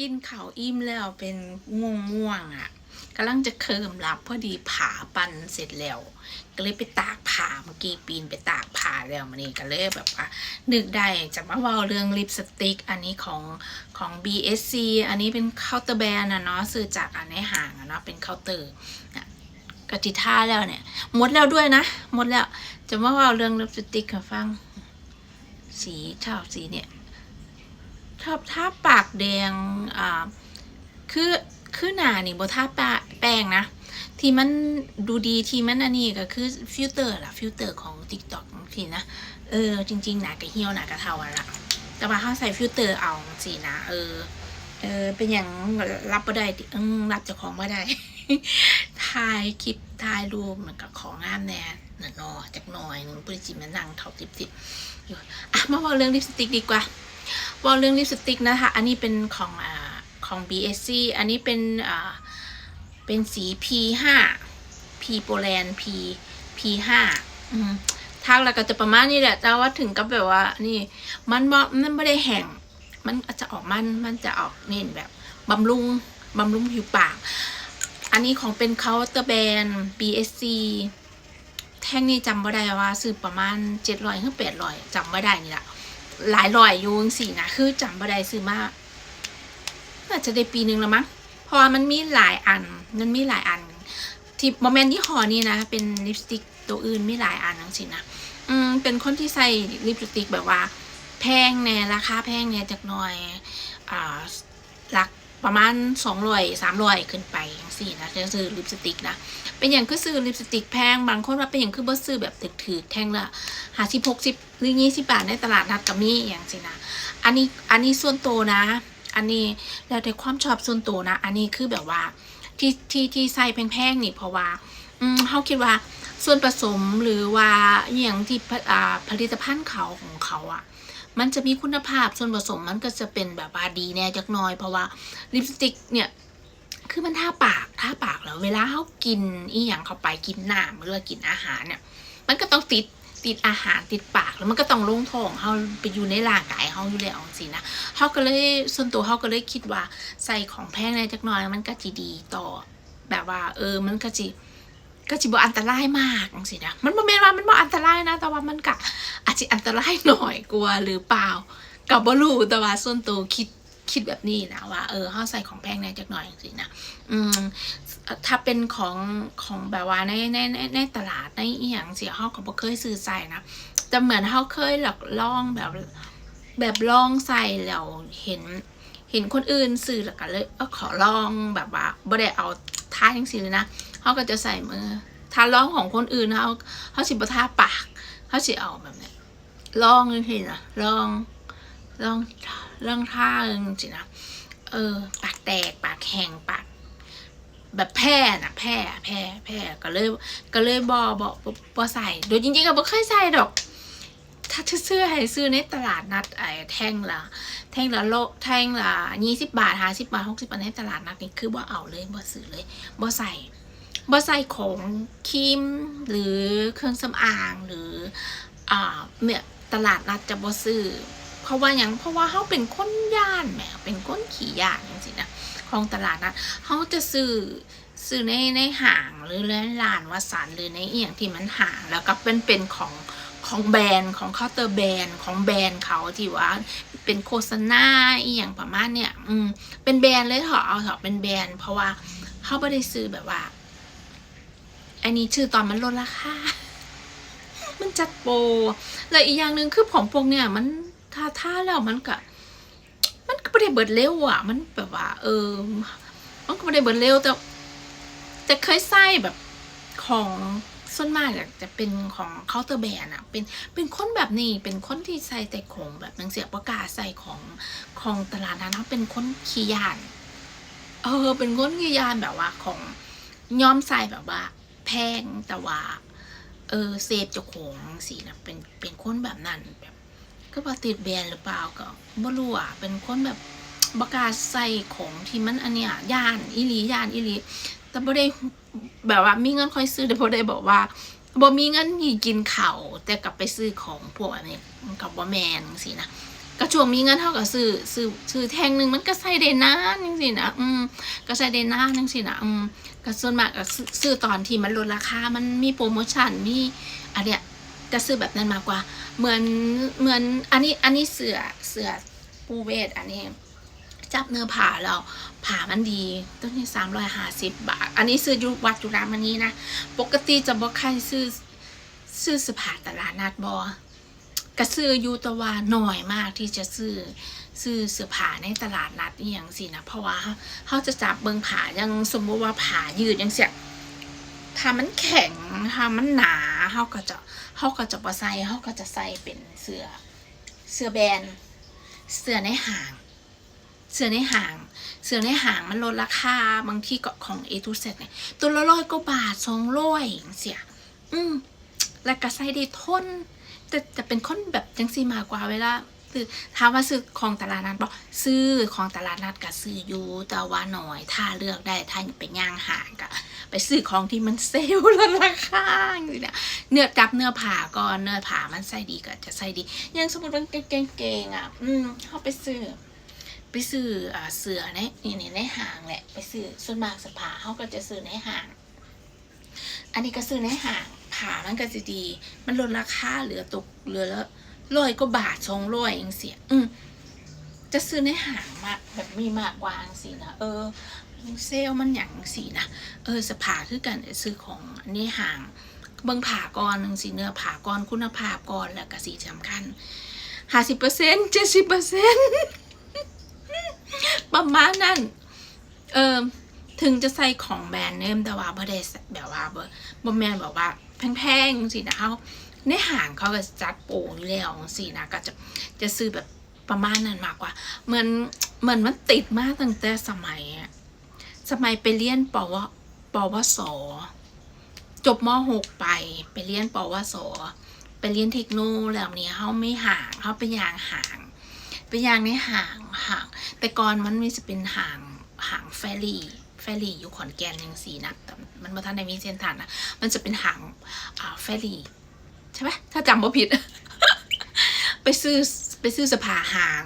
กินข้าวอิ่มแล้วเป็นง่วงง่วงๆอะกำลังจะเคิมหลับพอดีผ่าปันเสร็จแล้ว ก็เลยไปตากผ้าเมื่อกี้ปีนไปตากผ้าแล้วมันนี่ก็เลยแบบว่านึกได้จะมาเว่าเรื่องลิปสติก อันนี้ของของ BSC อันนี้เป็นเคาน์เตอร์แบรนด์นะเนาะซื้อจากอันในห้างอะเนาะเป็นเคาน์เตอร์กติท่าแล้วเนี่ยหมดแล้วด้วยนะหมดแล้วจะมาเว่าเรื่องลิปสติกให้ฟัง สีชอบสีเนี่ย ชอบทาปากแดงอ่าคือคือหนานี่บ่ทาปะแป้งนะ ที่มันดูดีที่มันอันนี้ก็คือฟิลเตอร์ล่ะฟิลเตอร์ของ TikTok สินะ เออ จริง ๆ หนากะเหี่ยวหนากะเทาอะละแต่ว่าเขาใส่ฟิลเตอร์เอาสินะ เออ เออ เป็นอย่างรับบ่ได้ติอืมรับจ้าของบ่ได้ถ่ายคลิปถ่ายรูปเหมันก็ของงามแน่น่ะเนอจักหน่อยหนึงปุริจิมันนั่งเท่าติบๆอยู่อะมาเว่าเรื่องลิปสติกดีกว่า ว่าเรื่องลิปสติกนะคะ อันนี้เป็นของอของ BSC อันนี้เป็นเป็นสี P5 P โปแลนด์ P P5 ทางแล้วก็จะประมาณนี้แหละ แต่ว่าถึงกับแบบว่า นี่ มันบ่มันไม่ได้แห้ง มันอาจจะออกมัน มันจะออกเน้นแบบบำรุงบำรุงผิวปาก อันนี้ของเป็นเคาน์เตอร์แบรนด์ BSC แท่งนี้จำไม่ได้ว่าซื้อประมาณ700ถึง800จำไม่ได้นี่แหละ หลายร้อยอยูจังสี่นะคือจำบ่ได้ซื้อมาน่าจะได้ปีหนึ่งแล้วมั้งพอมันมีหลายอันมันมีหลายอัน ที่โมเมนต์ที่ห่อนี่นะ เป็นลิปสติกตัวอื่นมีหลายอันจังสินะอืมเป็นคนที่ใส่ลิปสติกแบบว่า แพงแน่ราคาแพงแน่จากหน่อยอ่า ประมาณสองร้อยสามร้อยขึ้นไปอย่างสี่นะจะซื้อลิปสติกนะเป็นอย่างคือซื้อลิปสติกแพงบางคนว่าเป็นอย่างคือบ่ซื้อแบบถือแท่งละห้าสิบหกสิบหรือยี่สิบบาทในตลาดนัดก็มีอย่างสินะอันนี้อันนี้ส่วนตัวนะ อันนี้แล้วแต่ความชอบส่วนตัวนะ อันนี้คือแบบว่าที่ที่ที่ใส่แพงๆนี่เพราะว่าอืมเขาคิดว่าส่วนผสมหรือว่าอย่างที่ผอ่าผลิตภัณฑ์เขาของเขาอะ มันจะมีคุณภาพส่วนผสมมันก็จะเป็นแบบว่าดีแน่จักน้อย เพราะว่าลิปสติกเนี่ยคือมันทาปากทาปากแล้ว เวลาเขากินอีหยังเข้าไปกินน้ำหรือว่ากินอาหารเนี่ย มันก็ต้องติดติดอาหารติดปากแล้วมันก็ต้องลงท้องเขาไปอยู่ในร่างกายเขาอยู่แล้วสินะเขาก็เลยส่วนตัวเขาก็เลยคิดว่าใส่ของแพงในจักน่อยมันก็จีดีต่อ แบบว่า เออมันก็จี ก็จีบ่อันตรายมากสินะมันบ่แม่นว่ามันบ่อันตรายนะ แต่ว่ามันก็อาจจะอันตรายหน่อยกลัวหรือเปล่ากับบ่รู้แต่ว่าส่วนตัวคิดคิดแบบนี้นะว่าเออเขาใส่ของแพงในจักหน่อยสินะอืมถ้าเป็นของของแบบว่าในในในในตลาดในอีหยังเสียเขาก็บ่เคยซื้อใส่นะแต่เหมือนเขาเคยหลอกลองแบบแบบลองใส่แล้วเห็นเห็นคนอื่นซื้อแล้วก็เลยเออขอลองแบบว่าบ่ได้เอาท่าจังซี่เลยนะ เขาก็จะใส่มือถ้าลองของคนอื่นเขาเขาสิบ่ทาปากเขาสิเอาแบบเนี้ยลองจังซี่นะลองลองลองท่าจังซี่นะเออ ปากแตกปากแห้งปากแบบแพ้นะแพ้แพ้แพ้ก็เลยก็เลยบอบอบอใส่โดยจริงๆก็บ่เคยใส่ดอก ถ้าซื้อให้ซื้อในตลาดนัดไอ้แท่งละแท่งละโลแท่งละยี่สิบบาทห้าสิบบาทหกสิบบาทในตลาดนัดนี่คือบ่เอาเลยบ่ซื้อเลยบ่ใส่ บ่ใส่ของครีมหรือเครื่องสำอางหรืออ่าเนี่ยตลาดนัดจะบ่ซื้อเพราะว่าอย่างเพราะว่าเขาเป็นคนย่านแหมเป็นคนขี่ย่านอย่างสินะของตลาดนัดเขาจะซื้อซื้อในในห้างหรือในร้านวัสันหรือในเอียงที่มันห่างแล้วก็เป็นเป็นของของแบรนด์ของเคาน์เตอร์แบรนด์ของแบรนด์เขาที่ว่าเป็นโฆษณาอีอย่างประมาณเนี่ย อืมเป็นแบรนด์เลยเถอะเอาเถอะเป็นแบรนด์เพราะว่าเขาไม่ได้ซื้อแบบว่า อันนี้ชื่อตอนมันลดราคา มันจัดโปรและอีกอย่างหนึ่งคือของพวกเนี่ย มันถ้าถ้าแล้วมันก็มันก็ไม่ได้เบิดเร็วอะ มันแบบว่า เออ มันก็ไม่ได้เบิดเร็วแต่แต่เคยใส่แบบของส่วนมากจะเป็นของเคาน์เตอร์แบรนด์อะเป็นเป็นคนแบบนี้เป็นคนที่ใส่แต่ของแบบหนังเสียประกาศใส่ของของตลาดนั้นเขาเป็นคนขี้ยาน เออ เป็นคนขี้ยานแบบว่าของย้อมใส่แบบว่า พงแต่ว่าเออเซฟเจ้าของสินะเป็นเป็นคนแบบนั้นแบบก็ว่าติดแบรนด์หรือเปล่าก็บ่รู้อะเป็นคนแบบบกล้าใส่ของที่มันอันเนี้ยย่านอีหลีย่านอีหลีแต่บ่ได้แบบว่ามีเงินค่อยซื้อแต่บ่ได้บอกว่าบ่มีเงินหนีกินเข้าแต่กลับไปซื้อของพวกอันนี้กับบ่แมนจังซี่นะ กระช่วงมีเงินเท่ากับซื้อซื้อซื้อแท่งหนึ่งมันก็ใส่ได้นานจังสินะอืมก็ใส่ได้นานจังสินะอืมก็ส่วนมากก็ซื้อซื้อตอนที่มันลดราคา มันมีโปรโมชั่นมีอันเนี้ยก็ซื้อแบบนั้นมากกว่า เหมือนเหมือนอันนี้อันนี้เสือเสือปูเวทอันนี้จับเนื้อผ่าเราผ่ามันดีต้นนี้สามร้อยห้าสิบบาท อันนี้ซื้ออยุวัดจุฬามณีนะ ปกติจะบอกใครซื้อซื้อสผ่าตลาดนัดบอ กระซื้ออยู่แต่ว่าหน่อยมากที่จะซื้อซื้อเสื้อผ้าในตลาดนัดอหย่างสินะเพราะว่าเขาจะจับเบิงผ่ายังสมมติว่าผ่ายืดยังเสียถ้ามันแข็งถ้ามันหนาเขาก็จะเขาก็จะบ่ใส่เขาก็จะใส่เป็นเสื้อเสื้อแบรนเสื้อในห่าง เสื้อในห่าง เสื้อในห่างมันลดราคาบางที่ก็ของเอทูเซเนี่ยตัวละร้อยกว่าบาทสองร้อยเสียอืมแล้วก็ใส่ได้ทน แต่จะเป็นคนแบบจังซีมากกว่าเวลาซื้อถามว่าซื้อของตลาดนัดบอกซื้อของตลาดนัดกับซื้ออยู่แต่ว่าหน่อย ถ้าเลือกได้ถ้าไปย่างห่างกะไปซื้อของที่มันเซลล์ลดราคาอย่างนี้นะเนื้อจับเนื้อผ่าก่อนเนื้อผ่ามันใส่ดีก็จะใส่ดีอยังสมมติว่าเก่งๆอะ อืมเขาไปซื้อไปซื้อเสือในนี่นี่ในห้างแหละไปซื้อส่วนมากสภาเขาก็จะซื้อในห้าง อันนี้ก็ซื้อในห้างามันก็จะดี มันลดราคาเหลือตกเหลือละร้อยก็บาทสองร้อยเองเสียอืมจะซื้อในหางมากแบบมีมากกว่างสินะเออเซลมันอย่างสินะเออสภาคือกันซื้อของอันนี้ห่างเบิ่งผ่าก่อนหนึ่งสิเนื้อผ่าก่อนคุณภาพก่อนแล้วก็สีสำคัญห้าสิบเปอร์เซ็นต์เจ็ดสิบเปอร์เซ็นต์ประมาณนั้นเออถึงจะใส่ของแบรนด์เนมแต่ว่าบ่ได้แบบว่าบ่บ่แม่นแบบว่า แพงๆสินะเขาในห้างเขาก็จัดโปรอยู่แล้วสินะก็จะจะซื้อแบบประมาณนั้นมากกว่าเหมือนเหมือนมันติดมากตั้งแต่สมัยสมัยไปเรียนปวปวสจบม .6 ไปไปเรียนปวสไปเรียนเทคโนแล้วนี้เขาไม่ห่างเขาไปยางห่างไปยางในห่างห่างแต่ก่อนมันมีจะเป็นห่างห่างแฟรี่ แฟรี่อยู่ขอนแก่นยังสีนะแต่มันมาทันในมีเส้นทางนะมันจะเป็นหางอ่าแฟรี่ใช่ไหมถ้าจำไม่ผิด ไปซื้อไปซื้อสภาหาง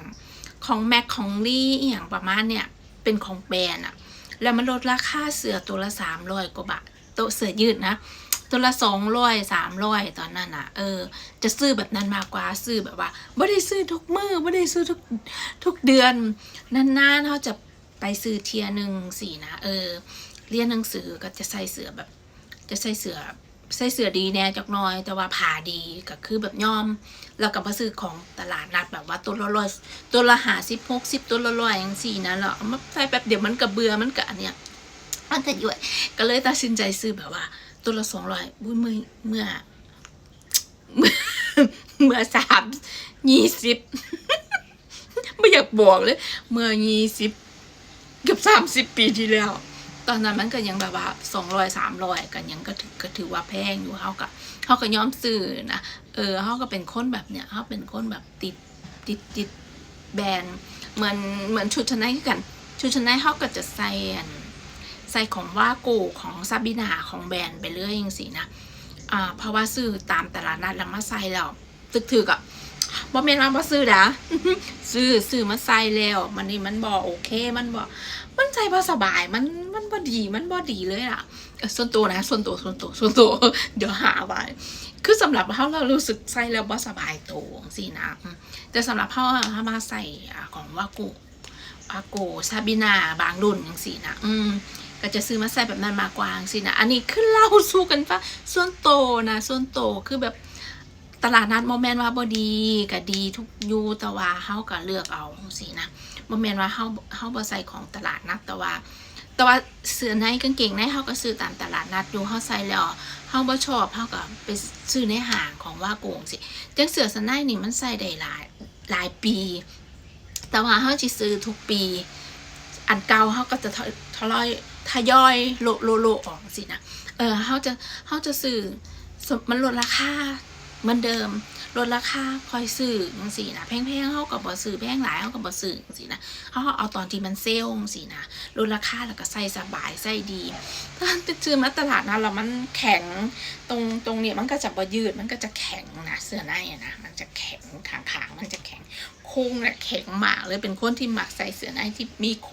ของแม็กของลี่อย่างประมาณเนี่ยเป็นของแบรนด์อะแล้วมันลดราคาเสือตัวละสามร้อยกว่าบาทตัวเสือยืดนะตัวละสองร้อยสามร้อยตอนนั้นอะเออ จะซื้อแบบนั้นมากกว่าซื้อแบบว่าไม่ได้ซื้อทุกมือไม่ได้ซื้อทุกทุกเดือนนานๆเขาจะ ไปซื้อเทียหนึ่งสี่นะเออเรียนหนังสือก็จะใส่เสือแบบ จะใส่เสือใส่เสือดีแน่จักน้อย แต่ว่าผ่าดีก็คือแบบย่อม แล้วก็มาซื้อของตลาดนัดแบบว่าตัวละร้อยตัวละหาสิบหกสิบตัวละร้อยอย่างสี่นะแล้วเอามาใส่แป๊บเดี๋ยวมันก็เบื่อมันก็อันเนี้ยมันก็ย่อยก็เลยตัดสินใจซื้อแบบว่า ตัวละสองร้อยเมื่อเมื่อเมื่อเมื่อสามยี่สิบไม่อยากบอกเลย เมื่อยี่สิบ เกือบสามสิบปีที่แล้ว ตอนนั้นมันก็ยังแบบว่าสองร้อยสามร้อยกันยังก็ถือก็ถือว่าแพงอยู่เขาก็เขาก็ย้อมสื่อนะเออเขาก็เป็นคนแบบเนี้ยเขาเป็นคนแบบติดติดติดแบรนด์เหมือนเหมือนชุดชั้นในกัน ชุดชั้นในเขาก็จะใส่ใส่ของว่าโกของซาบินาของแบรนด์ไปเรื่อยอยังสินะอ่าเพราะว่าซื้อตามตลาดนัดแล้วมาใส่แล้วตึกถือกับ บ่แม่นว่าบ่ซื้อนะซื้อซื้อมาใส่แล้ว มันนี่มันบ่โอเค มันบ่มันใจบ่สบาย มันมันบ่ดีมันบ่ดีเลยล่ะส่วนตัวนะ ส่วนตัวส่วนตัวส่วนตัวเดี๋ยวหาไว้คือสำหรับเขาเรารู้สึกใส่แล้วบ่สบายตัวสินะแต่สำหรับเขาถ้ามาใส่ของวาโกวาโกซาบินาบางรุ่นอย่างสินะอืมก็จะซื้อมาใส่แบบนั้นมากกว่าสินะ อันนี้คือเล่าสู้กันฟังส่วนโตนะ ส่วนโตคือแบบ ตลาดนัดโมเมนว่าบอดีก็ดีทุกยูแต่ว่าเฮาก็เลือกเอาสินะโมเมนว่าเฮาเฮาบ่ใส่ของตลาดนัดแต่ว่า แต่ว่าเสื้อในกางเกงในเฮาก็ซื้อตามตลาดนัดอยู่เฮาใส่แล้วเฮาบ่ชอบเฮาก็ไปซื้อในห้างของว่าโกงสิจังเสื้อสนในนี่มันใส่ได้หลายหลายปี แต่ว่าเฮาสิซื้อทุกปี อันเก่าเขาก็จะทยทยอยทยอยโลโลโลออกสินะเออเขาจะเขาจะซื้อมันลดราคา เหมือนเดิมลดราคาคอยซื้อจังซี่นะแพงๆเขาก็บ่ซื้อแพงหลายเขาก็บ่ซื้อจังซี่นะเขาเอาตอนที่มันเซลล์จังซี่นะลดราคาแล้วก็ใส่สบายใส่ดีถ้าซื้อมาตลาดนะแล้วมันแข็งตรงตรงเนี้ยมันก็จะบ่ยืดมันก็จะแข็งนะเสื้อในอะนะมันจะแข็งขางๆมันจะแข็งโครงน่ะแข็งมากเลยเป็นคนที่หมักใส่เสื้อในที่มีโครง